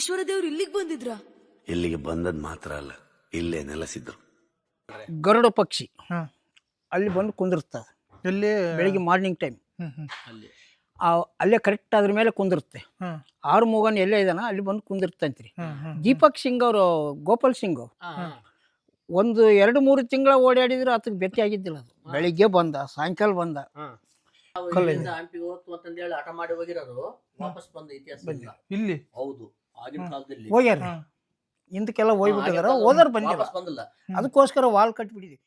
ಈಶ್ವರ ದೇವ್ರು ಇಲ್ಲಿಗೆ ಬಂದಿದ್ರ? ಇಲ್ಲಿಗೆ ಬಂದದ್ ಮಾತ್ರ ಅಲ್ಲ ಇಲ್ಲೇ ನೆಲೆಸಿದ್ರು. ಗರುಡ ಪಕ್ಷಿ. ಹಾಂ ಅಲ್ಲಿ ಬಂದು ಕುಂದಿರ್ತದೆ ಎಲ್ಲಿ? ಬೆಳಿಗ್ಗೆ ಮಾರ್ನಿಂಗ್ ಟೈಮ್ ಹ್ಮ್ ಹ್ಮ್. ಅಲ್ಲೇ. ಕರೆಕ್ಟ್ ಅದ್ರ ಮೇಲೆ ಕುಂದಿರುತ್ತೆ. ಹ್ಮ್. ಆರು ಮೂಗನ್ ಎಲ್ಲೇ ಇದಾನ ಅಲ್ಲಿ ಬಂದು ಕುಂದಿರ್ತಂತ್ರಿ ಹ್ಮ್ ಹ್ಮ್ ದೀಪಕ್ ಸಿಂಗ್ ಅವರು ಗೋಪಾಲ್ ಸಿಂಗ್ ಒಂದು ಎರಡು ಮೂರು ತಿಂಗಳ ಓಡಾಡಿದ್ರು ಅದಕ್ಕೆ ಭೇಟಿ ಆಗಿದ್ದಿಲ್ಲ ಅದು. ಬೆಳಿಗ್ಗೆ ಬಂದ ಸಾಯಂಕಾಲ ಬಂದ. ಹಂಪಿ ಹೋಗ್ತು ಅಂತಂದೇಳಿ ಹಠ ಮಾಡಿ ಹೋಗಿರೋರು ವಾಪಸ್ ಬಂದ ಇತಿಹಾಸ ಇಲ್ಲ ಇಲ್ಲಿ? ಹೌದು. ಆಗಿನ ಕಾಲದಲ್ಲಿ. ಹೋಗ್ಯಾರ ಇಂದಕ್ಕೆಲ್ಲ ಹಿಂದಕ್ಕೆಲ್ಲ ಹೋಗ್ಬಿಟ್ಟಿದಾರ ಓದರ್ ಹೋದರ್ ಬಂದಿಲ್ಲ ವಾಪಸ್ ಬಂದಿಲ್ಲ. ಅದಕ್ಕೋಸ್ಕರ ವಾಲ್ ಕಟ್ಬಿಟ್ಟಿದ್ವಿ.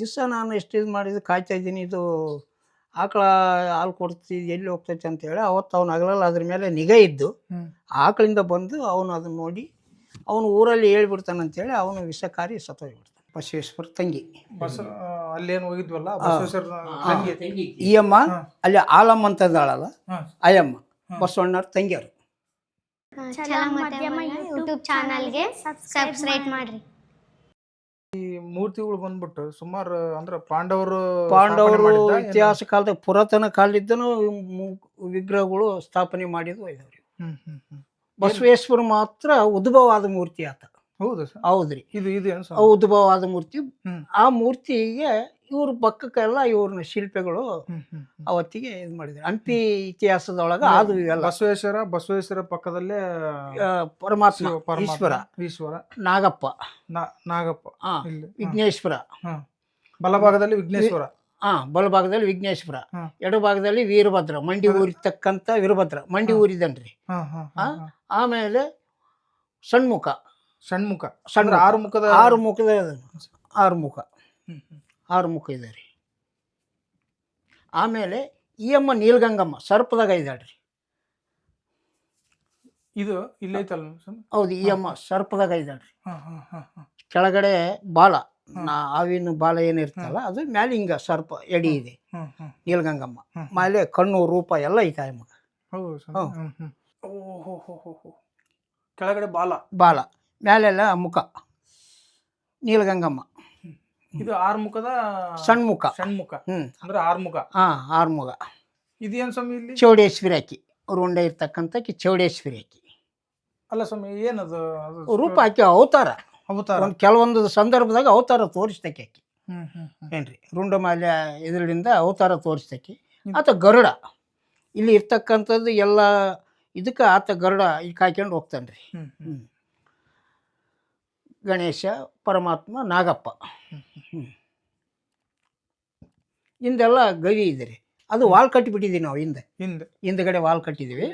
ದಿವಸ ನಾನು ಎಷ್ಟು ಇದು ಮಾಡಿದ್ದು ಕಾಯ್ತಾ ಇದ್ದೀನಿ ಇದು ಆಕಳ ಹಾಲು ಕೊಡ್ತೀವಿ ಎಲ್ಲಿ ಹೋಗ್ತೈತೆ ಅಂತೇಳಿ ಅವತ್ತು ಅವ್ನು ಹಗಲಲ್ಲ ಅದ್ರ ಮೇಲೆ ನಿಗಾ ಇದ್ದು. ಆಕಳಿಂದ ಬಂದು ಅವನು ಅದನ್ನ ನೋಡಿ ಅವನು ಊರಲ್ಲಿ ಹೇಳ್ಬಿಡ್ತಾನಂತೇಳಿ ಅವನು ವಿಷಕಾರಿ ಸತ್ತೋಗ್ಬಿಡ್ತಾನೆ. ಬಸವೇಶ್ವರ ತಂಗಿ. ಬಸ ಅಲ್ಲೇನು ಹೋಗಿದ್ವಲ್ಲ? ಬಸವೇಶ್ವರ ತಂಗಿ. ಈ ಅಮ್ಮ ಅಲ್ಲಿ ಆಲಮ್ಮ ಅಂತ ಇದ್ದಾಳಲ್ಲ? ಅಯ್ಯಮ್ಮ ಬಸವಣ್ಣವ್ರ ತಂಗಿಯರು. ಛಲ ಮಾಧ್ಯಮ ಯೂಟ್ಯೂಬ್ ಚಾನಲ್ಗೆ ಸಬ್ಸ್ಕ್ರೈಬ್ ಮಾಡ್ರಿ. ಈ ಮೂರ್ತಿಗಳು ಬಂದ್ಬಿಟ್ಟು ಸುಮಾರು ಅಂದ್ರೆ ಪಾಂಡವರು ಪಾಂಡವರು ಮಾಡಿದ್ದ? ಇತಿಹಾಸ ಕಾಲದಾಗ ಪುರಾತನ ಕಾಲದಿಂದನೂ ಮು- ವಿಗ್ರಹಗಳು ಸ್ಥಾಪನೆ ಮಾಡಿದ್ವು ಇದಾವ್ರಿ ಹ್ಮ್ ಹ್ಮ್ ಹ್ಮ್. ಬಸವೇಶ್ವರ ಮಾತ್ರ ಉದ್ಭವವಾದ ಮೂರ್ತಿ ಆತ. ಹೌದು ಸರ್. ಹೌದ್ರಿ. ಇದು ಇದು ಉದ್ಭವವಾದ ಮೂರ್ತಿ. ಆ ಮೂರ್ತಿಗೆ ಇವ್ರ ಪಕ್ಕಕ್ಕೆಲ್ಲ ಇವ್ರನ್ನ ಶಿಲ್ಪಿಗಳು. ಅವತ್ತಿಗೆ ಇದು ಮಾಡಿದ್ರು. ಹಂಪಿ ಇತಿಹಾಸದೊಳಗೆ ಅದು ಇವೆಲ್ಲ ಬಸವೇಶ್ವರ ಬಸವೇಶ್ವರ ಪಕ್ಕದಲ್ಲೇ ಪರಮಾತ್ಮ ಶಿವ ಈಶ್ವರ. ಈಶ್ವರ. ನಾಗಪ್ಪ. ನಾಗಪ್ಪ. ವಿಘ್ನೇಶ್ವರ. ಬಲಭಾಗದಲ್ಲಿ ವಿಘ್ನೇಶ್ವರ. ಹಾ ಬಲಭಾಗದಲ್ಲಿ ವಿಘ್ನೇಶ್ವರ. ಎಡಭಾಗದಲ್ಲಿ ವೀರಭದ್ರ ಮಂಡಿ ಊರಿತಕ್ಕಂಥ ವೀರಭದ್ರ ಮಂಡಿ ಊರಿದನ್ರಿ. ಆಮೇಲೆ ಸಣ್ಮುಖ ಷಣ್ಮುಖ. ಸಣ್ಣ ಆರು ಮುಖದ ಆರು ಮುಖದ ಆರು ಮುಖ. ಆರು ಮುಖ ಇದೆ ರೀ. ಆಮೇಲೆ ಈ ಅಮ್ಮ ನೀಲ್ಗಂಗಮ್ಮ ಸರ್ಪದಾಗ ರೀ ಇದು ಇಲ್ಲೈತಲ್ಲ? ಹೌದು ಈ ಅಮ್ಮ ಸರ್ಪದಾಗ ಇದ್ದಾಳೆ ರೀ ಕೆಳಗಡೆ ಬಾಲ ನಾ ಆವಿನ ಬಾಲ ಏನಿರ್ತಲ್ಲ ಅದು ಮ್ಯಾಲೆ ಹಿಂಗ ಸರ್ಪ ಎಡಿ ಇದೆ. ನೀಲ್ಗಂಗಮ್ಮ. ಮೇಲೆ ಕಣ್ಣು ರೂಪ ಎಲ್ಲ ಐತೆ ಮಗ. ಕೆಳಗಡೆ ಬಾಲ. ಬಾಲ ಮ್ಯಾಲೆಲ್ಲ ಮುಖ. ನೀಲಗಂಗಮ್ಮ. ಇದು ಆರ್ಮುಖದ ಸಣ್ಣ ಮುಖ ಷಣ್ಮುಖ. ಹ್ಮ್. ಅಂದ್ರೆ ಆರ್ಮುಖ. ಹಾ ಆರು ಮುಖ ಇದೇನ್ ಸ್ವಾಮಿ ಇಲ್ಲಿ? ಚೌಡೇಶ್ವರಿ ಅಕ್ಕಿ. ರುಂಡ ಇರ್ತಕ್ಕಂಥ ಚೌಡೇಶ್ವರಿ ಹಾಕಿ ಅಲ್ಲ ಸ್ವಾಮಿ ಏನದು ಅದು? ರೂಪ ಆಕಿ ಅವತಾರ. ಅವತಾರ. ಒಂದು ಕೆಲವೊಂದು ಸಂದರ್ಭದಾಗ ಅವತಾರ ತೋರಿಸ್ತಕ್ಕೆ ಆಕಿ ಹ್ಮ್ ಹ್ಮ್ ಹ್ಮ್. ಏನ್ರಿ? ರುಂಡಮಾಲ್ಯ ಇದರಿಂದ ಅವತಾರ ತೋರಿಸ್ತಕ್ಕೆ. ಆತ ಗರುಡ. ಇಲ್ಲಿ ಇರ್ತಕ್ಕಂಥದ್ದು ಎಲ್ಲ ಇದಕ್ಕೆ ಆತ ಗರುಡ ಈಗ ಕಾಯ್ಕೊಂಡು ಹೋಗ್ತಾನೆ ರೀ ಹ್ಮ್ ಹ್ಮ್. ಹ್ಮ್. ಗಣೇಶ ಪರಮಾತ್ಮ ನಾಗಪ್ಪ. ಹ್ಮ್. ಹಿಂದೆಲ್ಲ ಗವಿ ಇದ್ರಿ. ರೀ ಅದು ವಾಲ್ ಕಟ್ಟಿಬಿಟ್ಟಿದ್ದೀವಿ ನಾವು ಹಿಂದೆ. ಹಿಂದೆ. ಹಿಂದ್ಗಡೆ ವಾಲ್ ಕಟ್ಟಿದ್ದೀವಿ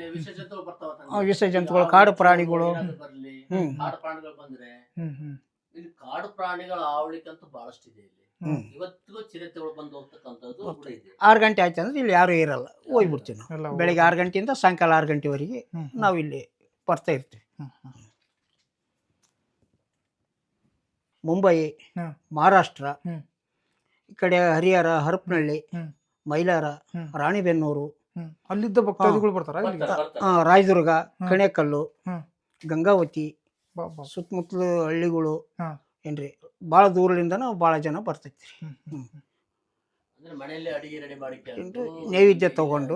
ವಿಷ ಜಂತುಗಳು ಕಾಡು ಪ್ರಾಣಿಗಳು. ಹ್ಞೂ. ಕಾಡು ಪ್ರಾಣಿಗಳು ಬಂದ್ರೆ ಹ್ಮ್ ಹ್ಮ್. ಇಲ್ಲಿ ಕಾಡು ಪ್ರಾಣಿಗಳ ಆವಳಿಕಂತೂ ಬಹಳಷ್ಟು ಇದೆ ಇಲ್ಲಿ. ಹ್ಮ್. ಇವತ್ತಿಗೂ ಚಿರತೆಗಳು ಬಂದು ಹೋಗ್ತಕ್ಕಂಥದ್ದು ಕೂಡ ಇದೆ. ಆರು ಗಂಟೆ ಆಯ್ತು ಅಂದ್ರೆ ಇಲ್ಲಿ ಯಾರು ಇರಲ್ಲ. ಹೋಗ್ಬಿಡ್ತೀವಿ ನಾವು. ಬೆಳಿಗ್ಗೆ ಆರು ಗಂಟೆಯಿಂದ ಸಾಯಂಕಾಲ ಆರು ಗಂಟೆವರೆಗೆ. ನಾವು ಇಲ್ಲಿ ಬರ್ತಾ ಇರ್ತೀವಿ ಹ್ಮ್ ಹ್ಮ್ ಮುಂಬೈ ಹ್ಮ್. ಮಹಾರಾಷ್ಟ್ರ ಹ್ಮ್. ಈ ಕಡೆ ಹರಿಹರ ಹರಪನಹಳ್ಳಿ ಹ್ಮ್. ಮೈಲಾರ. ರಾಣಿಬೆನ್ನೂರು ಹ್ಮ್. ಅಲ್ಲಿದ್ದ ಭಕ್ತಾದಿಗಳು ಬರ್ತಾರ ರಾಯದುರ್ಗ. ಕಣೇಕಲ್ಲು ಗಂಗಾವತಿ ಬಾ ಬಾ. ಸುತ್ತಮುತ್ತಲು ಹಳ್ಳಿಗಳು ಹಾ. ಏನ್ರಿ? ಭಾಳ ದೂರದಿಂದನೂ ಭಾಳ ಜನ ಬರ್ತೈತಿ ನೈವೇದ್ಯ ತಗೊಂಡು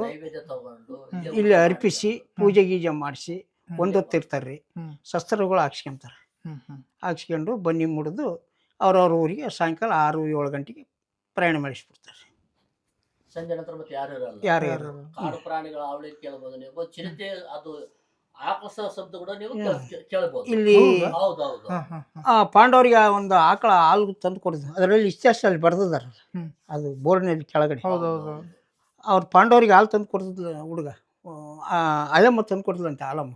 ಇಲ್ಲಿ ಅರ್ಪಿಸಿ ಪೂಜೆ ಗೀಜೆ ಮಾಡಿಸಿ ಒಂದೊತ್ತಿರ್ತಾರ್ರಿ. ರೀ ಶಸ್ತ್ರಗಳು ಹಾಕ್ಸ್ಕೊಂತಾರೆ. ಹ್ಮ್ ಹ್ಞೂ ಹಾಕ್ಸ್ಕೊಂಡು ಬನ್ನಿ ಮುಡಿದು ಅವ್ರವ್ರ ಊರಿಗೆ ಸಾಯಂಕಾಲ ಆರು ಏಳು ಗಂಟೆಗೆ ಪ್ರಯಾಣ ಮಾಡಿಸ್ಬಿಡ್ತಾರೆ. ಸಂಜೆ ನಂತರ ಮತ್ತೆ ಯಾರು ಇರಲ್ಲ. ಯಾರು ಯಾರು ಯಾರು ಕಾಡು ಪ್ರಾಣಿಗಳ ಅವಳಿ ಕೇಳಬಹುದು ನೀವು. ಚಿರತೆ ಅದು ಆಕಸ ಶಬ್ದ ಕೂಡ ನೀವು ಕೇಳ್- ಕೇಳಬಹುದು ಇಲ್ಲಿ ಆ ಪಾಂಡವರಿಗೆ ಆ ಒಂದು ಆಕಳ ಹಾಲು ತಂದು ಕೊಡ್ತಾರೆ ಅದರಲ್ಲಿ ಇತಿಹಾಸದಲ್ಲಿ ಬರೆದಿದ್ದಾರೆ ಹ್ಮ್. ಅದು ಬೋರ್ನಲ್ಲಿ ಕೆಳಗಡೆ. ಹೌದು ಹೌದು ಅವ್ರು ಪಾಂಡವರಿಗೆ ಹಾಲು ತಂದು ಕೊಡ್ತಿದ್ಲು ಹುಡುಗ. ಆ, ಅಯಮ್ಮ ತಂದು ಕೊಡ್ತಿದ್ಲಂತೆ ಆಲಮ್ಮ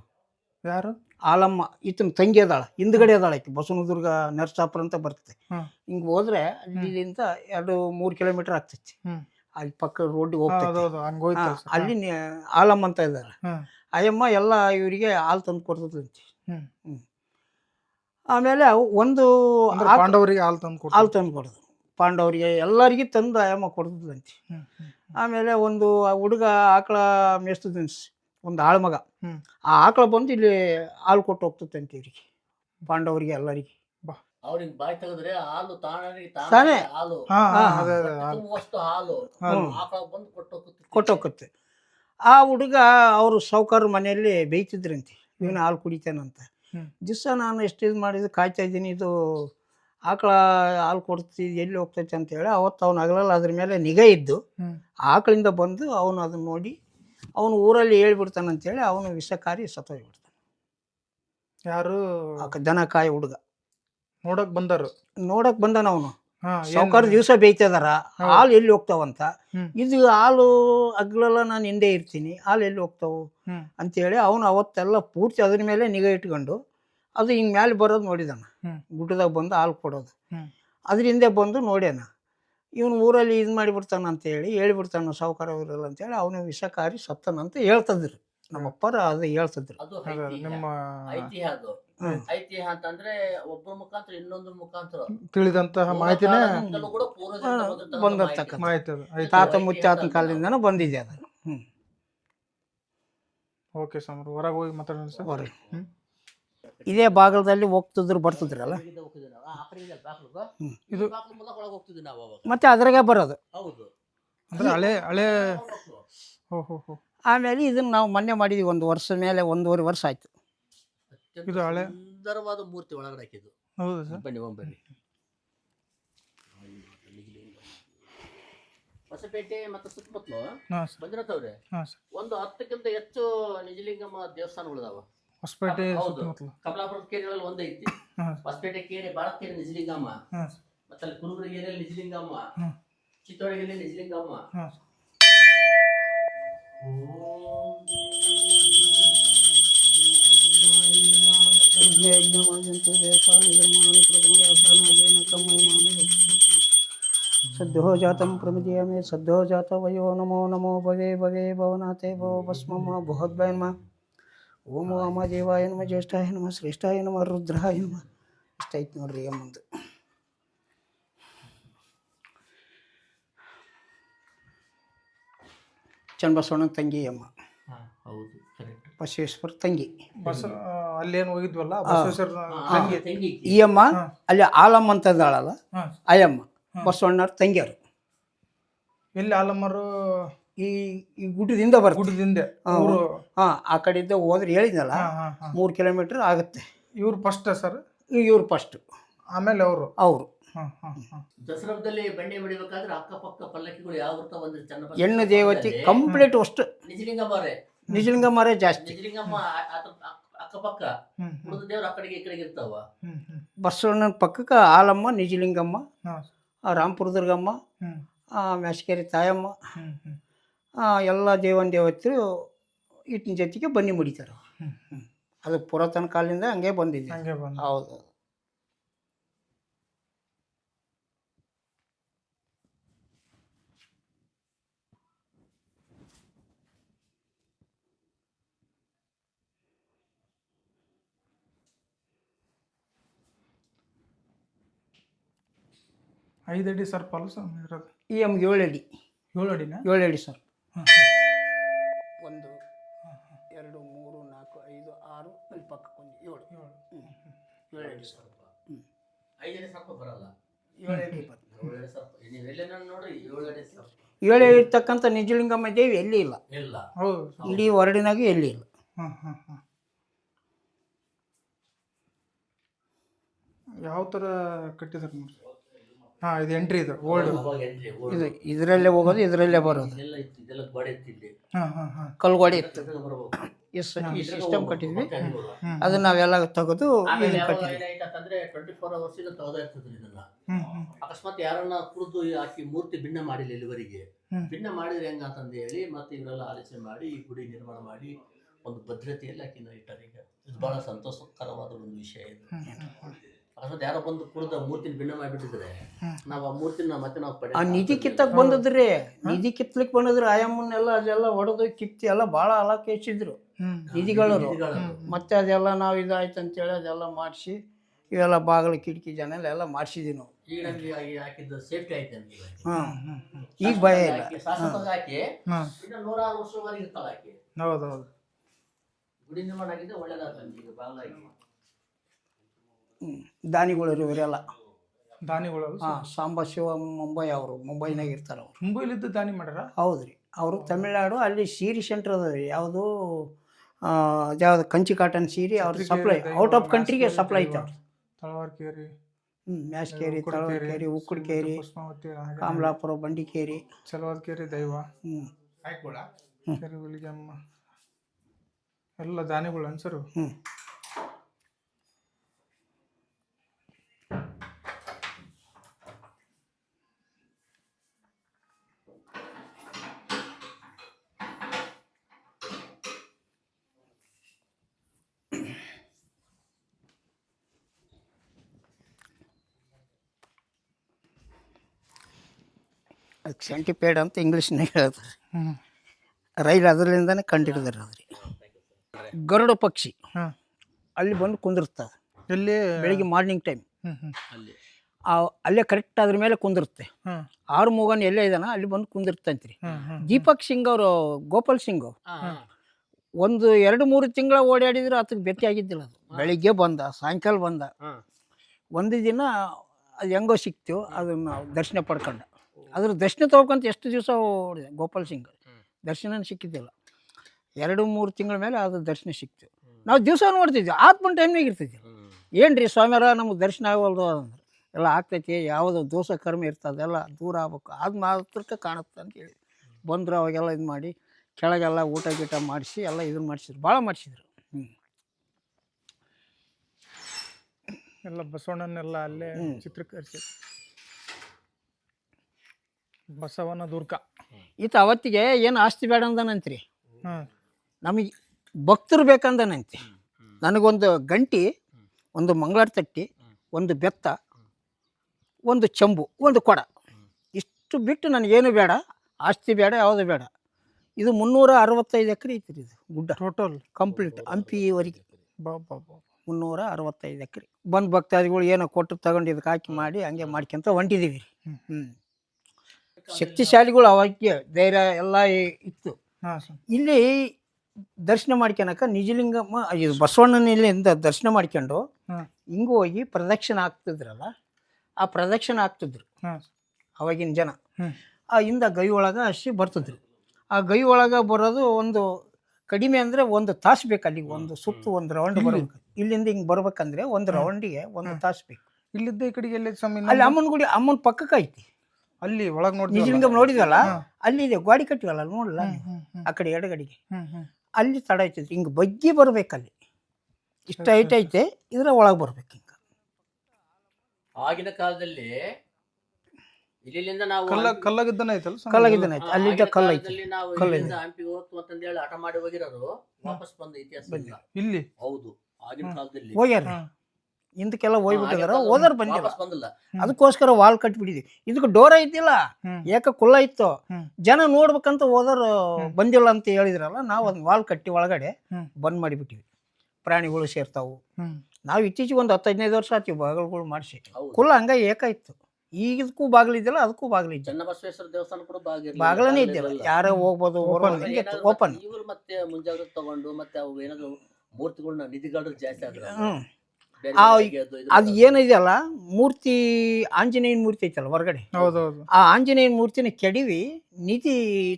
ಯಾರು? ಆಲಮ್ಮ ಈತನ ತಂಗಿ ಅದಾಳ ಹಿಂದ್ಗಡೆ ಅದಾಳ ಆಕಿ ಬಸವನದುರ್ಗ ನರ್ಸಾಪುರ ಅಂತ ಬರ್ತದೆ ಹಿಂಗ್ ಹೋದ್ರೆ ಅಲ್ಲಿಂದ ಎರಡು ಮೂರು ಕಿಲೋಮೀಟರ್ ಆಗ್ತೈತಿ. ಅಲ್ಲಿ ಪಕ್ಕ ರೋಡ್ ಹೋಗ್ತೈತಿ. ಅಲ್ಲಿ ಆಲಮ್ಮ ಅಂತ ಇದ್ದಾರೆ. ಅಯ್ಯಮ್ಮ ಎಲ್ಲ ಇವರಿಗೆ ಹಾಲು ತಂದು ಕೊಡ್ತಿದ್ಲಂತೆ ಹ್ಮ್. ಆಮೇಲೆ ಒಂದು ಪಾಂಡವರಿಗೆ ಹಾಲು ತಂದು ಹಾಲು ತಂದು ಕೊಡೋದು ಪಾಂಡವರಿಗೆ ಎಲ್ಲರಿಗೆ ತಂದು ಹ್ಮ್ ಹ್ಮ್ ಆಮೇಲೆ ಒಂದು ಹುಡುಗ ಆಕಳ ಮೇಸ್ತದ ಒಂದು ಆಳ್ಮಗ ಆ ಆಕಳ ಬಂದು ಇಲ್ಲಿ ಹಾಲು ಕೊಟ್ಟು ಹೋಗ್ತದಂತೆ ಇವ್ರಿಗೆ ಪಾಂಡವರಿಗೆ ಎಲ್ಲರಿಗೆ ಅವ್ರಿಗೆ ಬಾಯಿ ತೆಗೆದ್ರೆ ಹಾಲು ತಾನೇ ತಾನೇ. ತಾನೇ ಹಾಲು ಹಾ ಹಾ ಹಾ, ಅದೇ ಅದೇ ಹಾಲು. ತುಂಬುವಷ್ಟು ಹಾಲು ಹಾಲು. ಆಕಳ ಬಂದು ಕೊಟ್ಟು ಕೊಟ್ಟು ಹೋಗುತ್ತೆ ಆ ಹುಡುಗ ಅವರು ಸಾವುಕಾರ ಮನೆಯಲ್ಲಿ ಬೇಯ್ತಿದ್ರಂತೆ ಇವನು ಹಾಲು ಕುಡಿತಾನಂತ ಹ್ಮ್. ದಿವಸ ನಾನು ಎಷ್ಟು ಇದು ಮಾಡಿದ್ದು ಕಾಯ್ತಾ ಇದ್ದೀನಿ ಇದು ಆಕಳ ಹಾಲು ಕೊಡ್ತಿ ಎಲ್ಲಿ ಹೋಗ್ತೈತೆ ಅಂತೇಳಿ ಅವತ್ತು ಅವನು ಹಗಲಲ್ಲ ಅದ್ರ ಮೇಲೆ ನಿಗಾ ಇದ್ದು ಹ್ಮ್. ಆಕಳಿಂದ ಬಂದು ಅವನು ಅದನ್ನ ನೋಡಿ ಅವನು ಊರಲ್ಲಿ ಹೇಳ್ಬಿಡ್ತಾನಂತೇಳಿ ಅವನು ವಿಷಕಾರಿ ಸತ್ತೋಗ್ಬಿಡ್ತಾನೆ ಯಾರು? ದನ ಕಾಯಿ ಹುಡುಗ. ನೋಡಕ್ ಬಂದರು ನೋಡಕ್ ಬಂದಾನ ಅವನು. ಸೌಕರ್ ಸಾವುಕಾರ ದಿವಸ ಬೇಯ್ತದಾರ. ಹಾಲು ಎಲ್ಲಿ ಹೋಗ್ತಾವಂತ? ಇದು ಹಾಲು ಅಗ್ಲೆಲ್ಲ ನಾನು ಹಿಂದೆ ಇರ್ತೀನಿ. ಹಾಲು ಎಲ್ಲಿ ಹೋಗ್ತಾವು? ಅಂತ ಅಂತೇಳಿ ಅವನು ಅವತ್ತೆಲ್ಲ ಪೂರ್ತಿ ಅದ್ರ ಮೇಲೆ ನಿಗಾ ಇಟ್ಕೊಂಡು ಅದು ಹಿಂಗೆ ಮೇಲೆ ಬರೋದು ನೋಡಿದಾನ. ಗುಡ್ಡದಾಗ ಬಂದು ಹಾಲು ಕೊಡೋದು. ಅದ್ರ ಹಿಂದೆ ಬಂದು ನೋಡ್ಯಾನ. ಇವನು ಊರಲ್ಲಿ ಇದು ಮಾಡಿಬಿಡ್ತಾನ ಅಂತೇಳಿ ಹೇಳ್ಬಿಡ್ತಾನ ಸಾವುಕಾರ ಅಂತ ಅಂತೇಳಿ ಅವನು ವಿಷಕಾರಿ ಸತ್ತನಂತ ಹೇಳ್ತದ್ರಿ. ನಮ್ಮಪ್ಪರ ಅದು ಹೇಳ್ತದ್ರಿ. ಅದು ನಮ್ಮ ಐತಿಹ್ಯ. ಅದು. ಹ್ಮ್. ಐತಿಹ್ಯ ಅಂತಂದ್ರೆ ಒಬ್ಬರ ಮುಖಾಂತರ ಇನ್ನೊಂದು ಮುಖಾಂತರ. ತಿಳಿದಂತಹ ಮಾಹಿತಿನೇ ಕೂಡ ಪೂರ್ವಜರಿಂದ ಬಂದಿರ್ತಕ್ಕಂಥ. ಮಾಹಿತಿ. ಅದು ತಾತ ಮುತ್ತಾತನ ಕಾಲದಿಂದನೂ ಬಂದಿದೆ ಅದು. ಹ್ಞೂ ಓಕೆ ಸ್ವಾಮಿ ಹೊರಗೆ ಹೋಗಿ ಮಾತಾಡೋಣ ಸರ್. ಹೊರಗೆ. ಹ್ಮ್. ಇದೇ ಭಾಗದಲ್ಲಿ ಹೋಗ್ತಿದ್ರು ಆ ಕಡೆ ಇದೆ ಮತ್ತೆ ಅದ್ರಾಗೆ ಬರೋದು. ಹೌದು. ಅಂದ್ರೆ ಹಳೆ ಹಳೆ. ಹೋ ಹೋ ಹೋ. ಆಮೇಲೆ ಇದನ್ನ ನಾವು ಮೊನ್ನೆ ಮಾಡಿದ್ವಿ ಒಂದು ವರ್ಷ ಮೇಲೆ ಒಂದೂವರೆ ವರ್ಷ ಆಯ್ತು. ಇದು ಹಳೆ- ಸುಂದರವಾದ ಮೂರ್ತಿ ಒಳಗಡೆ ಹಾಕಿದ್ದು. ಹೌದು ಸರ್. ಬನ್ನಿ ಒಮ್ಮೆ ಬನ್ನಿ. ಹೊಸಪೇಟೆ ಮತ್ತು ಸುತ್ತಮುತ್ತಲು ಹಾಂ ಸರ್. ಬಂದಿರತ್ತವ್ರೆ ಹಾಂ ಸರ್. ಒಂದು ಹತ್ತಕ್ಕಿಂತ ಹೆಚ್ಚು ನಿಜಲಿಂಗಮ್ಮ ದೇವಸ್ಥಾನಗಳಿದಾವ. ಹೊಸಪೇಟೆ ಹೌದು. ಸುತ್ತಮುತ್ತಲು ಕಮಲಾಪುರ ಕೇರಿಗಳಲ್ಲಿ ಒಂದೈತಿ ಹಾಂ. ಹೊಸಪೇಟೆ ಕೇರಿ ಬಾಳಕೇರಿ ನಿಜಲಿಂಗಮ್ಮ. ಹಾಂ. ಮತ್ತೆ ಅಲ್ಲಿ ಕುರುಬರಿಗೆರೆಯಲ್ಲಿ ನಿಜಲಿಂಗಮ್ಮ. ಹ್ಮ್. ಚಿತ್ತೋಡಿಗೆರೆಯಲ್ಲಿ ನಿಜಲಿಂಗಮ್ಮ. ಹಾಂ. ಸದ್ಯೋ ಜಾತಂ ಪ್ರಮಿದಿಯಮೇ ಸದ್ಯೋ ಜಾತ ವಯೋ ನಮೋ ನಮೋ ಭವೇ ಭವೇ ಭವನಾಥೇ ಭವ ಭಸ್ಮಮ್ಮ ಬೃಹದ್ಭಯ ಓಂ ವಾಮ ದೇವಾಯ ನಮ ಜ್ಯೇಷ್ಠಾಯ ನಮ ಶ್ರೇಷ್ಠಾಯ ನಮ ರುದ್ರಾಯ ನಮ ಇಷ್ಟೈತೆ ನೋಡ್ರಿ ಅಮ್ಮಂದು. ಚನ್ನಬಸವಣ್ಣನ ತಂಗಿ ಅಮ್ಮ. ಹೌದು ಕರೆಕ್ಟ್ ಬಸವೇಶ್ವರ ತಂಗಿ. ಬಸ್ ಅಲ್ಲೇನು ಹೋಗಿದ್ವಲ್ಲ? ಬಸವೇಶ್ವರ ತಂಗಿ. ಈ ಅಮ್ಮ ಅಲ್ಲಿ ಆಲಮ್ಮ ಅಂತ ಇದ್ದಾಳಲ್ಲ ಆಯಮ್ಮ ಅಯ್ಯಮ್ಮ ಬಸವಣ್ಣವ್ರ ತಂಗಿಯರು. ಎಲ್ಲಿ ಆಲಮ್ಮರು ಈ ಈ ಗುಡ್ಡದಿಂದ ಬರ್ತದೆ ಗುಡ್ಡದಿಂದ ಹಾ, ಆ ಕಡೆಯಿಂದ ಹೋದ್ರೆ ಹೇಳಿದ್ನಲ್ಲ ಮೂರು ಕಿಲೋಮೀಟ್ರ್ ಆಗುತ್ತೆ. ಇವ್ರು ಫಸ್ಟ್ ಸರ್ ಇವ್ರು ಫಸ್ಟ್ ಆಮೇಲೆ ಅವರು? ಅವರು. ದಸರಾದಲ್ಲಿ ಬಂಡೆ ಹೊಡಿಬೇಕಾದ್ರೆ ಅಕ್ಕಪಕ್ಕ ಪಲ್ಲಕ್ಕಿಗಳು ಯಾವ ಅಂದ್ರೆ ಚನ್ನಬಸವ ಹೆಣ್ಣು ದೇವತೆ ಕಂಪ್ಲೀಟ್ ಅಷ್ಟು. ನಿಜಲಿಂಗಮ್ಮರೇ ನಿಜಲಿಂಗಮ್ಮರೇ ಜಾಸ್ತಿ. ನಿಜಲಿಂಗಮ್ಮ ಅಕ್ಕಪಕ್ಕ. ಉಳಿದ ದೇವ್ರು ಆ ಕಡೆಗೆ ಈ ಕಡೆಗೆ ಇರ್ತಾವ. ಬಸವಣ್ಣನ ಪಕ್ಕಕ್ಕೆ ಆಲಮ್ಮ ನಿಜಲಿಂಗಮ್ಮ ರಾಮಪುರದುರ್ಗಮ್ಮ ಆ ರಾಮಪುರ ದುರ್ಗಮ್ಮ ಹ್ಞೂ ಆ ಮೆಸ್ಕೇರಿ ತಾಯಮ್ಮ. ಎಲ್ಲ ದೇವನ ದೇವತೆರು ಇಟ್ಟಿನ ಜೊತೆಗೆ ಬನ್ನಿ ಮುಡಿತಾರೆ. ಅದು ಪುರಾತನ ಕಾಲದಿಂದ ಹಂಗೆ ಬಂದಿದೆ. ಹಂಗೆ ಬಂದು ಹೌದು. ಐದು ಅಡಿ ಸರ್ ಸರ್ ಇರೋದು? ಈ ಅಮ್ಗೆ ಏಳು ಅಡಿ ಏಳು ಅಡಿನ? ಏಳು ಅಡಿ ಸರ್. ಏಳು. ಸರ್ಪ ಐದನೇ ಸರ್ಪ ಬರಲ್ಲ. ಸರ್ಪ ನೀವು ನೋಡ್ರಿ ಸರ್ಪ ಏಳು ಇರ್ತಕ್ಕಂಥ ನಿಜಲಿಂಗಮ್ಮ ದೇವಿ ಎಲ್ಲಿ ಇಲ್ಲ? ಇಲ್ಲ. ಹೌದು. ಇಡೀ ಹೊರಡಿನಾಗ ಎಲ್ಲಿ ಇಲ್ಲ? ಹಾಂ ಹಾಂ ಹಾಂ. ಯಾವ ಥರ ಕಟ್ಟಿದಾರೆ ಹಾ ಹಾಂ ಇದು ಎಂಟ್ರಿ ಇದು ಓಲ್ಡ್ ಅವಾಗ ಇದು ಇದರಲ್ಲೇ ಹೋಗೋದು ಇದರಲ್ಲೇ ಬರೋದು. ಇದೆಲ್ಲ ಇತ್ತು ಇದೆಲ್ಲ ಗೋಡೆ ಇತ್ತು ಇಲ್ಲಿ. ಹಾಂ ಹಾಂ ಹಾಂ. ಕಲ್ಗೋಡೆ ಇತ್ತು. ಬರ್ಬೇಕು. ಈ ಈ ಸಿಸ್ಟಮ್ ಕಟ್ಟಿದ್ವಿ. ಅದನ್ನ ನಾವೆಲ್ಲ ತೆಗೆದು ಆಮೇಲೆ ಯಾವಾಗ ಕಟ್ಟಿದ್ವಿ. ಏನಾಯ್ತಂದ್ರೆ ಟ್ವೆಂಟಿ ಫೋರ್ ಅವರ್ಸ್ ಇದು ತೆಗೆದ ಇರ್ತದ್ರಿ ಇದನ್ನ. ಅಕಸ್ಮಾತ್ ಯಾರನ್ನ ಕುಡಿದು ಆಕಿ ಮೂರ್ತಿ ಭಿನ್ನ ಮಾಡಿಲ್ಲ ಇಲ್ಲಿವರೆಗೆ. ಭಿನ್ನ ಮಾಡಿದ್ರೆ ಹೆಂಗ ಅಂತಂದು ಹೇಳಿ ಮತ್ತೆ ಇವರೆಲ್ಲ ಆಲೋಚನೆ ಮಾಡಿ ಈ ಗುಡಿ ನಿರ್ಮಾಣ ಮಾಡಿ ಒಂದು ಭದ್ರತೆಯಲ್ಲಿ ಆಕಿನ ಇಟ್ಟಾರೆ ಈಗ. ಇದು ಬಹಳ ಸಂತೋಷಕರವಾದ ಒಂದು ವಿಷಯ ಇದು. ಅಕಸ್ಮಾತ್ ಯಾರೋ ಬಂದು ಕುಡಿದ ಮೂರ್ತಿನ ಭಿನ್ನ ಮಾಡಿಬಿಟ್ಟಿದ್ರೆ. ನಾವು ಆ ಮೂರ್ತಿನ ಮತ್ತೆ ನಾವು ಪಡೆ ಆ ನಿಧಿ ಕಿತ್ತಕ್ ಬಂದದ್ರಿ. ನಿಧಿ ಕಿತ್ಲಿಕ್ ಬಂದದ್ರಿ. ಆಯಮ್ಮನ್ನೆಲ್ಲ ಅದೆಲ್ಲ ಹೊಡೆದು ಕಿತ್ತಿ ಎಲ್ಲ ಭಾಳ ಅಲಕ್ಕೆ ಹೆಚ್ಚಿದ್ರು ಹ್ಞೂ ನಿಧಿಗಳು ಮತ್ತೆ ಅದೆಲ್ಲ ನಾವು ಇದಾಯ್ತು ಅಂತೇಳಿ ಅದೆಲ್ಲ ಮಾಡಿಸಿ ಇವೆಲ್ಲ ಬಾಗಿಲು ಕಿಟಕಿ ಜನ ಎಲ್ಲ ಮಾಡಿಸಿದ್ವಿ ನಾವು. ಈಗ ನಮ್ಗೆ ಆಗಿ ಹಾಕಿದ್ದು ಸೇಫ್ಟಿ ಆಯ್ತು ಅಂತ ಈಗ. ಹಾಂ ಹ್ಞೂ ಹ್ಞೂ ಈಗ ಭಯ ಇಲ್ಲ. ಹಾಕಿ, ಶಾಶ್ವತವಾಗಿ ಹಾಕಿ ಹಾಂ ಇನ್ನು ನೂರಾರು ವರ್ಷದವರೆಗೆ ಇರ್ತಾಳೆ ಆಕಿ ಹೌದು ಹೌದು ಗುಡಿ ನಿರ್ಮಾಣ ಆಗಿದ್ದೆ ಒಳ್ಳೇದಾಗ್ತದೆ ಈಗ ಬಾಗಿಲಾಗಿ ಹ್ಮ್. ದಾನಿಗಳು ಇವರೆಲ್ಲ. ದಾನಿಗಳು ಹಾ ಸಾಂಬ ಶಿವ ಮುಂಬೈ ಅವರು ಮುಂಬೈನಾಗ ಇರ್ತಾರೆ ಅವರು. ಮುಂಬೈಲಿದ್ದು ದಾನಿ ಮಾಡ್ಯಾರ? ಹೌದ್ರಿ. ಅವರು ತಮಿಳ್ನಾಡು ಅಲ್ಲಿ ಸೀರಿ ಸೆಂಟ್ರ್ ಅದ ರೀ ಯಾವುದು ಯಾವ್ದು ಕಂಚಿ ಕಾಟನ್ ಸೀರೆ ಅವ್ರ ಸಪ್ಲೈ ಔಟ್ ಆಫ್ ಕಂಟ್ರಿಗೆ ಸಪ್ಲೈ ಐತೆ ಅವ್ರು ತಳವಾರ್ ಕೇರಿ. ಹ್ಞೂ ಮ್ಯಾಸ್ಕೇರಿ ಕೇರಿ ಉಕ್ಕಡಕೇರಿ ಪುಷ್ಪಾವತಿ ಕಾಮಲಾಪುರ ಬಂಡಿಕೇರಿ ಚಲವಾದ ಕೇರಿ ದೈವ. ಹ್ಞೂ ಕೆರೆ ಹುಲಿಗೆಮ್ಮ. ಎಲ್ಲ ದಾನಿಗಳು ಅನ್ಸರು. ಹ್ಞೂ ಸೆಂಟಿಪೇಡ್ ಅಂತ ಇಂಗ್ಲೀಷ್ನಾಗ ಹೇಳ್ತಾರೆ. ರೈಲು ರೈಲ್ ಅದರಿಂದನೇ ಕಂಡಿಡಿದಾರೆ ಅದ್ರಿ ಗರುಡ ಪಕ್ಷಿ. ಹಾಂ. ಅಲ್ಲಿ ಬಂದು ಕುಂದಿರ್ತದೆ ಎಲ್ಲಿ? ಬೆಳಿಗ್ಗೆ ಮಾರ್ನಿಂಗ್ ಟೈಮ್ ಹ್ಮ್ ಹ್ಮ್. ಅಲ್ಲೇ. ಕರೆಕ್ಟ್ ಅದ್ರ ಮೇಲೆ ಕುಂದಿರುತ್ತೆ. ಹ್ಮ್ ಆರು ಮೂಗನ್ ಎಲ್ಲೇ ಇದಾನ ಅಲ್ಲಿ ಬಂದು ಕುಂದಿರ್ತಂತ್ರಿ ದೀಪಕ್ ಸಿಂಗ್ ಅವರು ಗೋಪಾಲ್ ಸಿಂಗ್ ಒಂದು ಎರಡು ಮೂರು ತಿಂಗಳ ಓಡಾಡಿದ್ರೆ ಅದಕ್ಕೆ ಭೇಟಿ ಆಗಿದ್ದಿಲ್ಲ ಅದು. ಬೆಳಿಗ್ಗೆ ಬಂದ ಸಾಯಂಕಾಲ ಬಂದ. ಒಂದು ದಿನ ಅದು ಹೆಂಗೋ ಸಿಕ್ತು ಅದನ್ನ ದರ್ಶನ ಪಡ್ಕೊಂಡ. ಅದ್ರ ದರ್ಶನ ತಗೋಕಂತ ಎಷ್ಟು ದಿವಸ ಓಡಿದೆ ಗೋಪಾಲ್ ಸಿಂಗ್ ದರ್ಶನ ಸಿಕ್ಕಿದ್ದಿಲ್ಲ. ಎರಡು ಮೂರು ತಿಂಗಳ ಮೇಲೆ ಅದು ದರ್ಶನ ಸಿಕ್ತು. ನಾವು ದಿವಸ ನೋಡ್ತಿದ್ವಿ ಆತ್ಮನ ಟೈಮ್ನಾಗ ಇರ್ತಿದ್ವಿ ಏನ್ರಿ ಸ್ವಾಮಿಯರ ನಮಗೆ ದರ್ಶನ ಆಗವಲ್ದು ಅಂದ್ರೆ. ಎಲ್ಲ ಆಗ್ತೈತಿ ಯಾವುದೋ ದೋಷ ಕರ್ಮ ಇರ್ತದೆ ಎಲ್ಲ ದೂರ ಆಗ್ಬೇಕು. ಅದು ಮಾತ್ರಕ್ಕೆ ಕಾಣುತ್ತೆ ಅಂತ ಹೇಳಿ. ಬಂದರು ಅವಾಗೆಲ್ಲ ಇದು ಮಾಡಿ ಕೆಳಗೆಲ್ಲ ಊಟ ಗೀಟ ಮಾಡಿಸಿ ಎಲ್ಲ ಇದನ್ನ ಮಾಡಿಸಿದ್ರು. ಭಾಳ ಮಾಡಿಸಿದ್ರು. ಹ್ಞೂ ಎಲ್ಲ ಬಸವಣ್ಣನೆಲ್ಲ ಅಲ್ಲೇ. ಚಿತ್ರೀಕರಿಸಿ ಬಸವನ ದುರ್ಗ. ಈತ ಅವತ್ತಿಗೆ ಏನು ಆಸ್ತಿ ಬೇಡ ಅಂದನಂತ್ರಿ ನಮಗೆ ಭಕ್ತರು ಬೇಕಂದನಂತೆ ನನಗೊಂದು ಗಂಟಿ ಒಂದು ಮಂಗಳಾರ ತಟ್ಟಿ ಒಂದು ಬೆತ್ತ ಒಂದು ಚಂಬು ಒಂದು ಕೊಡ. ಇಷ್ಟು ಬಿಟ್ಟು ನನಗೇನು ಬೇಡ ಆಸ್ತಿ ಬೇಡ ಯಾವುದು ಬೇಡ. ಇದು ಮುನ್ನೂರ ಅರವತ್ತೈದು ಎಕರೆ ಐತ್ರಿ ಇದು ಗುಡ್ಡ. ಟೋಟಲ್ ಕಂಪ್ಲೀಟ್ ಹಂಪಿವರೆಗೆ. ಬಾ ಬಾ ಬಾ ಮುನ್ನೂರ ಅರವತ್ತೈದು ಎಕರೆ. ಬಂದು ಭಕ್ತಾದಿಗಳು ಏನೋ ಕೊಟ್ಟು ತಗೊಂಡು ಇದಕ್ಕೆ ಹಾಕಿ ಮಾಡಿ ಹಂಗೆ ಮಾಡ್ಕೊಂತ ಹೊಂಟಿದ್ದೀವಿ ರೀ ಹ್ಞೂ ಶಕ್ತಿಶಾಲಿಗಳು ಅವಾಗೆ ಧೈರ್ಯ ಎಲ್ಲ ಇತ್ತು. ಹಾಂ ಸರ್. ಇಲ್ಲಿ ದರ್ಶನ ಮಾಡ್ಕೊಳಕ ನಿಜಲಿಂಗಮ್ಮ ಇದು ಬಸವಣ್ಣನಿಂದ ದರ್ಶನ ಮಾಡ್ಕೊಂಡು ಹಾಂ. ಹಿಂಗೆ ಹೋಗಿ ಪ್ರದಕ್ಷಿಣೆ ಆಗ್ತಿದ್ರಲ್ಲ ಆ ಪ್ರದಕ್ಷಿಣೆ ಆಗ್ತಿದ್ರು ಹಾಂ ಅವಾಗಿನ ಜನ. ಆ ಹಿಂದ ಗೈ ಒಳಗೆ ಅಷ್ಟು ಬರ್ತಿದ್ರು. ಆ ಗೈ ಒಳಗೆ ಬರೋದು ಒಂದು ಕಡಿಮೆ ಅಂದರೆ ಒಂದು ತಾಸು ಬೇಕು ಅಲ್ಲಿಗೆ ಒಂದು ಸುತ್ತು ಒಂದು ರೌಂಡ್ ಬರಬೇಕು. ಇಲ್ಲಿಂದ ಹಿಂಗೆ ಬರ್ಬೇಕಂದ್ರೆ ಒಂದು ರೌಂಡಿಗೆ ಒಂದು ತಾಸು ಬೇಕು. ಇಲ್ಲಿದ್ದ ಈ ಕಡೆಗೆ ಎಲ್ಲಿ ಸ್ವಾಮಿ? ಅಲ್ಲಿ ಅಮ್ಮನ ಗುಡಿ ಅಮ್ಮನ ಪಕ್ಕಕ್ಕೆ ಐತಿ ಅಲ್ಲಿ ಒಳಗ್ ನೋಡಿ ನಿಜಲಿಂಗಂ ನೋಡಿದ್ವಲ್ಲ? ಅಲ್ಲಿದೆ ಗಾಡಿ ಕಟ್ಟಿವಲ್ಲ ನೋಡಲ್ಲ ಆ ಕಡೆ ಎಡಗಡೆಗೆ ಅಲ್ಲಿ ತಡ ಐತೈತಿ ಹಿಂಗೆ ಬಗ್ಗಿ ಬರ್ಬೇಕಲ್ಲಿ ಇಷ್ಟ ಐಟ್ ಐತೆ ಇದ್ರ ಒಳಗೆ ಬರ್ಬೇಕು ಹಿಂಗ. ಆಗಿನ ಕಾಲದಲ್ಲಿ ಇಲ್ಲಿಂದ ನಾವು ಕಲ್ಲ ಕಲ್ಲಾಗಿದ್ದಾನೆ ಐತಲ್ಲ ಸ್ವಾಮಿ? ಐತೆ ಅಲ್ಲಿದ್ದ ಕಲ್ಲು ಐತಿ. ನಾವು ಕಲ್ಲು ಇಲ್ಲಿಂದ ಹಂಪಿಗೆ ಹೋಗ್ತು ಅಂತಂದೇಳಿ ಹಠ ಮಾಡಿ ಹೋಗಿರೋರು ವಾಪಸ್ ಬಂದ ಇತಿಹಾಸ ಇಲ್ಲ. ಇಲ್ಲಿ? ಹೌದು ಆಗಿನ ಕಾಲದಲ್ಲಿ. ಹೋಗ್ಯಾರ. ಹಿಂದಕ್ಕೆಲ್ಲ ಆಗಿನ ಹೋಗ್ಬಿಟ್ಟಿದಾರ ಓದರ್ ಬಂದಿಲ್ಲ. ಬಂದಿಲ್ಲ. ಅದಕ್ಕೋಸ್ಕರ ವಾಲ್ ಕಟ್ಬಿಟ್ಟಿದ್ವಿ. ಇದಕ್ಕೆ ಡೋರ್ ಐತಿಲ್ಲ. ಯಾಕ ಏಕ ಕುಲ್ಲ ಇತ್ತು. ಜನ ನೋಡ್ಬೇಕಂತ ಓದರ್ ಬಂದಿಲ್ಲ ಅಂತ ಹೇಳಿದ್ರಲ್ಲ ನಾವು ಅದನ್ನ ವಾಲ್ ಕಟ್ಟಿ ಒಳಗಡೆ. ಬಂದ್ ಮಾಡಿಬಿಟ್ಟಿವಿ. ಪ್ರಾಣಿಗಳು ಸೇರ್ತಾವು. ನಾವು ಇತ್ತೀಚೆಗೆ ಒಂದು ಹತ್ತು ಹದಿನೈದು ವರ್ಷ ಆತೀವಿ ಬಾಗಿಲುಗಳು ಮಾಡಿಸಿ. ಕುಲ್ಲ ಹಂಗ ಏಕ ಇತ್ತು. ಈಗದಕ್ಕೂ ಬಾಗಿಲಿದ್ದಿಲ್ಲ ಅದಕ್ಕೂ ಬಾಗಿಲಿದ್ದ ಚನ್ನಬಸವೇಶ್ವರ ದೇವಸ್ಥಾನ ಕೂಡ ಬಾಗಿಲು ಬಾಗಿಲನೇ ಇದ್ದಿಲ್ಲ. ಯಾರೇ ಹೋಗ್ಬೋದು Open. ಓಪನ್ ಇವರು ಮತ್ತೆ ಮುಂಜಾಗ್ರತೆ ತಗೊಂಡು ಮತ್ತೆ ಅವು ಏನಾದ್ರು ಮೂರ್ತಿಗಳನ್ನ ನಿಧಿಗಳು ಜಾಸ್ತಿ ಆದ್ರೆ ಆ, ಅದು ಏನಿದೆಯಲ್ಲ ಮೂರ್ತಿ ಆಂಜನೇಯನ ಮೂರ್ತಿ ಐತಲ್ಲ ಹೊರಗಡೆ? ಹೌದೌದು ಆ ಆಂಜನೇಯನ ಮೂರ್ತಿನ ಕೆಡವಿ ನಿಧಿ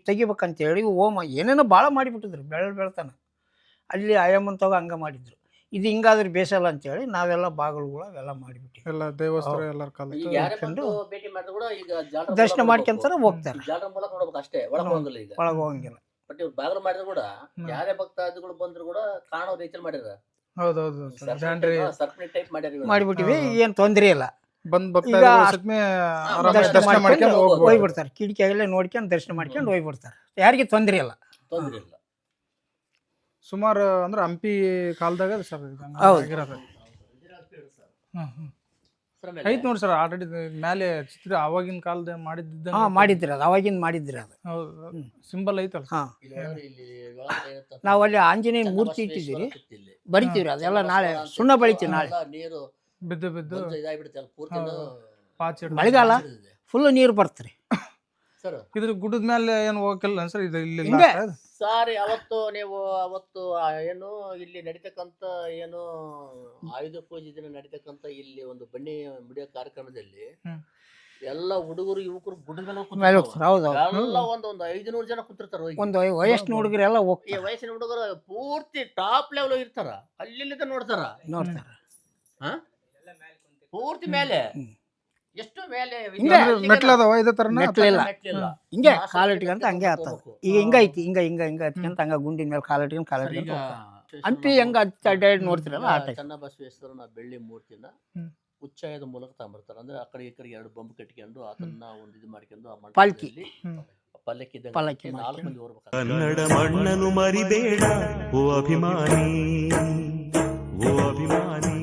ತೆಗಿಬೇಕಂತ ಹೇಳಿ ಹೋಮ ಏನೇನೋ ಭಾಳ ಮಾಡಿಬಿಟ್ಟಿದ್ರು ಬೆಳ ಬೆಳ್ತಾನ. ಅಲ್ಲಿ ಆಯಮ್ಮನ್ ತಗೋ ಹಂಗ ಮಾಡಿದ್ರು. ಇದು ಹಿಂಗಾದ್ರೆ ಬೇಸಲ್ಲ ಅಂತೇಳಿ ನಾವೆಲ್ಲ ಬಾಗಿಲುಗಳು ಅವೆಲ್ಲ ಮಾಡಿಬಿಟ್ಟು ಎಲ್ಲ ದೇವಸ್ಥಾನ ಎಲ್ಲರ ಕಾಲ ಈಗ ಬಂದು ಭೇಟಿ ಮಾಡಿದ್ರು ಕೂಡ ಈಗ ಜಾಲರ ದರ್ಶನ ಮಾಡ್ಕೊಂತಾರ. ಹೋಗ್ತಾರೆ. ಜಾಲರ ಮೂಲಕ ನೋಡ್ಬೇಕು ಅಷ್ಟೇ ಒಳಗೆ ಹೋಗಂಗಿಲ್ಲ ಈಗ. ಒಳಗೆ ಹೋಗಂಗಿಲ್ಲ. ಬಟ್ ಇವ್ರು ಬಾಗಿಲು ಮಾಡಿದ್ರು ಕೂಡ ಯಾರೇ ಭಕ್ತಾದಿಗಳು ಬಂದ್ರು ಕೂಡ ಕಾಣೋ ರೀತಿಯಲ್ಲಿ ಮಾಡ್ಯಾರ ಹೌದೌದು ಜಾನ್ರಿ ಸರ್ಪಣಿ ಟೈಪ್ ಮಾಡ್ಯಾರ. ಮಾಡಿಬಿಟ್ಟಿವಿ ಏನು ತೊಂದರೆ ಇಲ್ಲ. ಬಂದ್ ಈಗ ಆರಾಮಾಗಿ ದರ್ಶನ ದರ್ಶನ ಮಾಡ್ಕೊಂಡು ಹೋಗ್ಬೋದು. ಹೋಗ್ಬಿಡ್ತಾರೆ. ಕಿಟಕಿಯಾಗೆಲ್ಲ ನೋಡ್ಕೊಂಡು ದರ್ಶನ ಮಾಡ್ಕೊಂಡು ಹೋಗ್ಬಿಡ್ತಾರೆ. ಯಾರಿಗೆ ತೊಂದರೆ ಇಲ್ಲ. ತೊಂದ್ರೆ ಇಲ್ಲ. ಸುಮಾರು ಅಂದ್ರೆ ಹಂಪಿ ಕಾಲದಾಗ ಸರ್ ಹೌದು. ಆಗಿರೋದು. ಹ್ಮ್ ಐತ್ ನೋಡಿ ಸರ್ ಆಲ್ರೆಡಿ ಮೇಲೆ ಚಿತ್ರ ಅವಾಗಿನ ಕಾಲದ ಮಾಡಿದ್ದ ಹಾಂ ಮಾಡಿದ್ರಿ ಅದು. ಅವಾಗಿಂದ ಮಾಡಿದ್ರಿ ಅದು. ಹೌದು ಸಿಂಬಲ್ ಐತಲ್ಲ ಹಾಂ. ಇಲ್ಲಿ ಇರುತ್ತೆ. ನಾವು ಅಲ್ಲಿ ಆಂಜನೇಯ ಮೂರ್ತಿ ಇಟ್ಟಿದ್ದೀರಿ. ಇಲ್ಲಿ. ಬರಿತೀವ್ರಿ ಅದೆಲ್ಲ ನಾಳೆ ಸುಣ್ಣ ಬಳಿತೀವಿ ನಾಳೆ. ನೀರು ಬಿದ್ದು ಬಿದ್ದು ಇದಾಗಿಬಿಡ್ತಲ್ಲ ಇದಾಗ್ಬಿಡುತ್ತೆ ಪೂರ್ತಿ ಪಾಚಿ ಹಿಡ್ದು. ಮಳೆಗಾಲ ಫುಲ್ ನೀರು ಬರ್ತ್ರಿ. ಸರ್. ಇದ್ರ ಗುಡ್ಡದ ಮೇಲೆ ಏನು ಹೋಗಕ್ಕಿಲ್ಲ ಸರ್ ಇದು ಇಲ್ಲಿ ಹಿಂಗೆ. ಸಾರಿ ಅವತ್ತು ನೀವು ಅವತ್ತು ಆ ಏನು ಇಲ್ಲಿ ನಡೀತಕ್ಕಂತ ಏನು ಆಯುಧ ಪೂಜೆ ದಿನ ನಡೀತಕ್ಕಂತ ಇಲ್ಲಿ ಒಂದು ಬನ್ನಿ ಮುಡಿಯೋ ಕಾರ್ಯಕ್ರಮದಲ್ಲಿ ಹ್ಮ್. ಎಲ್ಲ ಹುಡುಗರು ಯುವಕರು ಗುಡ್ಡ ಮೇಲೆ ಮೇಲೆ ಕೂತಿರ್ತಾವ. ಹೋಗ್ತಾರೆ ಹೌದು ಹೌದು. ಎಲ್ಲ ಒಂದ್ ಒಂದ್ ಐದುನೂರು ಜನ ಕೂತಿರ್ತಾರ ಹೋಗಿ. ಒಂದು ವಯಸ್ಸಿನ ಹುಡುಗರೆಲ್ಲ ಈ ಹೋಗ್ತಾರೆ. ವಯಸ್ಸಿನ ಹುಡುಗರು ಪೂರ್ತಿ ಟಾಪ್ ಲೆವೆಲ್ ಇರ್ತಾರ. ಅಲ್ಲಿಂದ ನೋಡ್ತಾರ. ನೋಡ್ತಾರೆ. ಹಾ? ಪೂರ್ತಿ ಮೇಲೆ. ಹ್ಮ್. ಎಷ್ಟು ಮೇಲೆ ಹಿಂಗೆ ಅದಾವ ಇದೇ ತರನ ಮೆಟ್ಲಿಲ್ಲ ಮೆಟ್ಲಿಲ್ಲ. ಹಿಂಗೆ ಆ ಕಾಲು ಇಟ್ಕೊಂತ ಹಂಗೆ ಹೋಗ್ಬೇಕು. ಈಗ ಹಿಂಗ ಐತಿ ಹಿಂಗ ಹಿಂಗ ಹಿಂಗ ಹತ್ಕೊಂತ ಹಂಗ ಗುಂಡಿನ ಮೇಲೆ ಕಾಲು ಇಟ್ಕೊಂಡು ಕಾಲು ಸರ್, ಈಗ ಇಟ್ಕೊಂತ ಹಂಪಿ ಹೆಂಗ ಅಡ್ಡಾಡಿ ನೋಡ್ತಿರಲ್ಲ ಆ ಟೈಪ್ ಚನ್ನಬಸವೇಶ್ವರನ ಬೆಳ್ಳಿ ಮೂರ್ತಿನ ಹ್ಮ್. ಉಚ್ಚಾಯದ ಮೂಲಕ ತಗೊಂಬರ್ತಾರೆ ಅಂದ್ರೆ ಆ ಕಡೆ ಈ ಕಡೆ ಎರಡು ಬಂಬ್ ಕಟ್ಕೊಂಡು ಅದನ್ನ ಒಂದು ಇದು ಮಾಡ್ಕೊಂಡು ಆ ಪಾಲ್ಕಿ. ಮಂಟಪದಲ್ಲಿ ಹ್ಮ್. ಪಲ್ಲಕ್ಕಿ ಪಲ್ಲಕ್ಕಿ ನಾಲ್ಕು. ಮಂದಿ ಹೋಗ್ಬೇಕು ಕನ್ನಡ ಮಣ್ಣನು ಮರಿಬೇಡ ಓ ಅಭಿಮಾನಿ ಓ ಅಭಿಮಾನಿ